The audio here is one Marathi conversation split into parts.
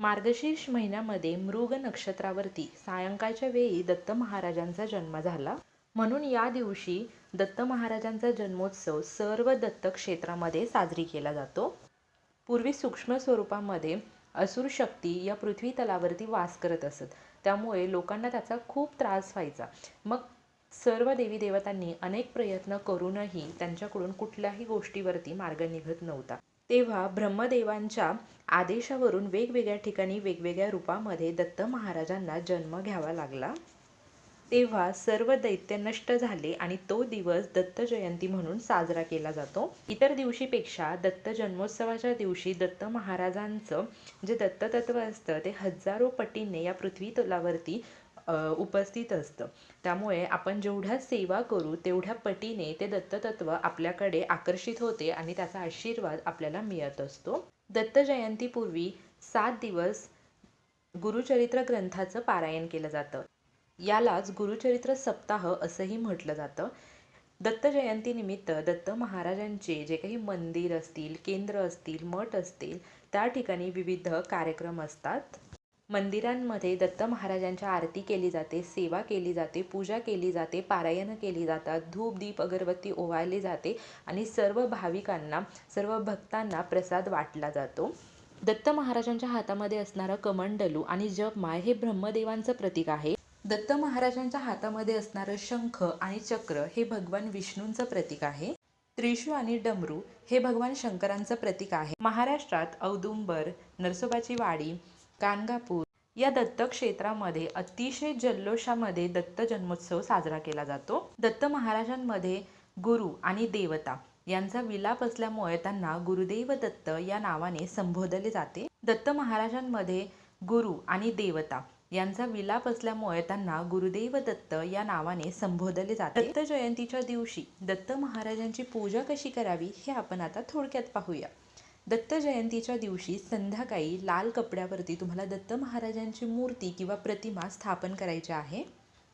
मार्गशीर्ष महिन्यामध्ये मृग नक्षत्रावरती सायंकाळच्या वेळी दत्त महाराजांचा जन्म झाला. म्हणून या दिवशी दत्त महाराजांचा जन्मोत्सव सर्व दत्त क्षेत्रामध्ये साजरी केला जातो. पूर्वी सूक्ष्म स्वरूपामध्ये असुर शक्ती या पृथ्वी तलावरती वास करत असत. त्यामुळे लोकांना त्याचा खूप त्रास व्हायचा. मग सर्व देवी देवतांनी अनेक प्रयत्न करूनही त्यांच्याकडून कुठल्याही गोष्टीवरती मार्ग निघत नव्हता. तेव्हा ब्रह्मदेवांच्या आदेशावरून वेगवेगळ्या ठिकाणी वेगवेगळ्या रूपामध्ये दत्त महाराजांना जन्म घ्यावा लागला. तेव्हा सर्व दैत्य नष्ट झाले आणि तो दिवस दत्त जयंती म्हणून साजरा केला जातो. इतर दिवशीपेक्षा दत्त जन्मोत्सवाच्या दिवशी दत्त महाराजांचं जे दत्ततत्व असतं ते हजारो पटीने या पृथ्वी तलावरती उपस्थित असतं. त्यामुळे आपण जेवढ्या सेवा करू तेवढ्या पटीने ते दत्ततत्व आपल्याकडे आकर्षित होते आणि त्याचा आशीर्वाद आपल्याला मिळत असतो. दत्त जयंतीपूर्वी सात दिवस गुरुचरित्र ग्रंथाचं पारायण केलं जातं. यालाच गुरुचरित्र सप्ताह असंही म्हटलं जातं. दत्त जयंतीनिमित्त दत्त महाराजांचे जे काही मंदिर असतील केंद्र असतील मठ असतील त्या ठिकाणी विविध कार्यक्रम असतात. मंदिरांमध्ये दत्त महाराजांच्या आरती केली जाते सेवा केली जाते पूजा केली जाते पारायणं केली जातात धूप दीप अगरबत्ती ओवाळली जाते आणि सर्व भाविकांना सर्व भक्तांना प्रसाद वाटला जातो. दत्त महाराजांच्या हातामध्ये असणारं कमंडलू आणि जपमाळ हे ब्रह्मदेवांचं प्रतीक आहे. दत्त महाराजांच्या हातामध्ये असणारं शंख आणि चक्र हे भगवान विष्णूंचं प्रतीक आहे. त्रिशू आणि डमरू हे भगवान शंकरांचं प्रतीक आहे. महाराष्ट्रात औदुंबर नरसोबाची वाडी गाणगापूर या दत्त क्षेत्रामध्ये अतिशय जल्लोषामध्ये दत्त जन्मोत्सव साजरा केला जातो. दत्त महाराजांमध्ये गुरु आणि देवता यांचा विलाप असल्यामुळे त्यांना गुरुदेव दत्त या नावाने संबोधले जाते. दत्त महाराजांमध्ये गुरु आणि देवता यांचा विलाप असल्यामुळे त्यांना गुरुदेव दत्त या नावाने संबोधले जाते. दत्त जयंतीच्या दिवशी दत्त महाराजांची पूजा कशी करावी हे आपण आता थोडक्यात पाहूया. दत्त जयंतीच्या दिवशी संध्याकाळी लाल कपड्यावरती तुम्हाला दत्त महाराजांची मूर्ती किंवा प्रतिमा स्थापन करायची आहे.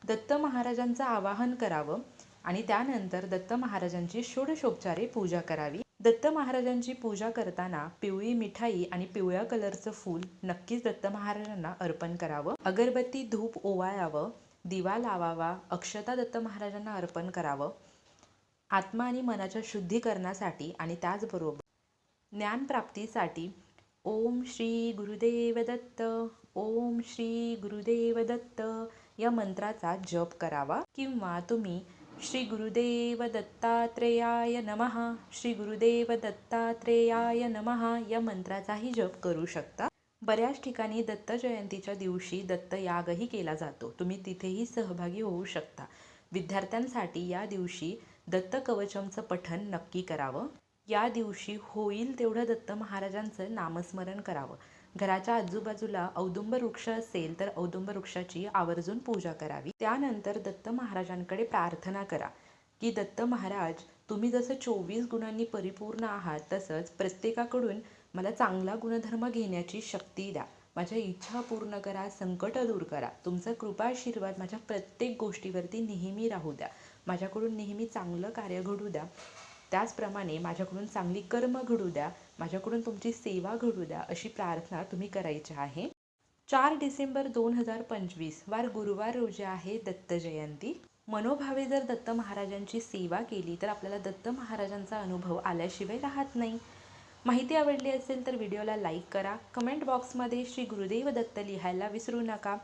दत्त महाराजांचं आवाहन करावं आणि त्यानंतर दत्त महाराजांची षोडशोपचारे पूजा करावी. दत्त महाराजांची पूजा करताना पिवळी मिठाई आणि पिवळ्या कलरचं फूल नक्कीच दत्त महाराजांना अर्पण करावं. अगरबत्ती धूप ओवाळावं दिवा लावावा अक्षता दत्त महाराजांना अर्पण करावं. आत्मा आणि मनाच्या शुद्धीकरणासाठी आणि त्याचबरोबर ज्ञानप्राप्तीसाठी ओम श्री गुरुदेव दत्त ओम श्री गुरुदेव दत्त या मंत्राचा जप करावा. किंवा तुम्ही श्री गुरुदेव दत्तात्रेयाय नमः श्री गुरुदेव दत्तात्रेयाय नमः या मंत्राचाही जप करू शकता. बऱ्याच ठिकाणी दत्त जयंतीच्या दिवशी दत्त यागही केला जातो. तुम्ही तिथेही सहभागी होऊ शकता. विद्यार्थ्यांसाठी या दिवशी दत्त कवचमचं पठण नक्की करावं. या दिवशी होईल तेवढं दत्त महाराजांचं नामस्मरण करावं. घराच्या आजूबाजूला औदुंब वृक्ष असेल तर औदुंब वृक्षाची आवर्जून पूजा करावी. त्यानंतर दत्त महाराजांकडे प्रार्थना करा की दत्त महाराज तुम्ही जसं चोवीस गुणांनी परिपूर्ण आहात तसंच प्रत्येकाकडून मला चांगला गुणधर्म घेण्याची शक्ती द्या. माझ्या इच्छा पूर्ण करा संकट दूर करा. तुमचा कृपा आशीर्वाद माझ्या प्रत्येक गोष्टीवरती नेहमी राहू द्या. माझ्याकडून नेहमी चांगलं कार्य घडू द्या. त्याचप्रमाणे माझ्याकडून चांगली कर्म घडू द्या माझ्याकडून तुमची सेवा घडू द्या अशी प्रार्थना तुम्ही करायची आहे. चार डिसेंबर दोन हजार पंचवीस वार गुरुवार रोजी आहे दत्त जयंती. मनोभावे जर दत्त महाराजांची सेवा केली तर आपल्याला दत्त महाराजांचा अनुभव आल्याशिवाय राहत नाही. माहिती आवडली असेल तर व्हिडिओला लाईक करा. कमेंट बॉक्समध्ये श्री गुरुदेव दत्त लिहायला विसरू नका.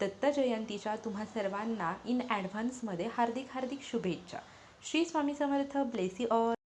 दत्त जयंतीच्या तुम्हा सर्वांना इन ॲडव्हान्समध्ये हार्दिक हार्दिक शुभेच्छा. Shri Swami Samarth bless all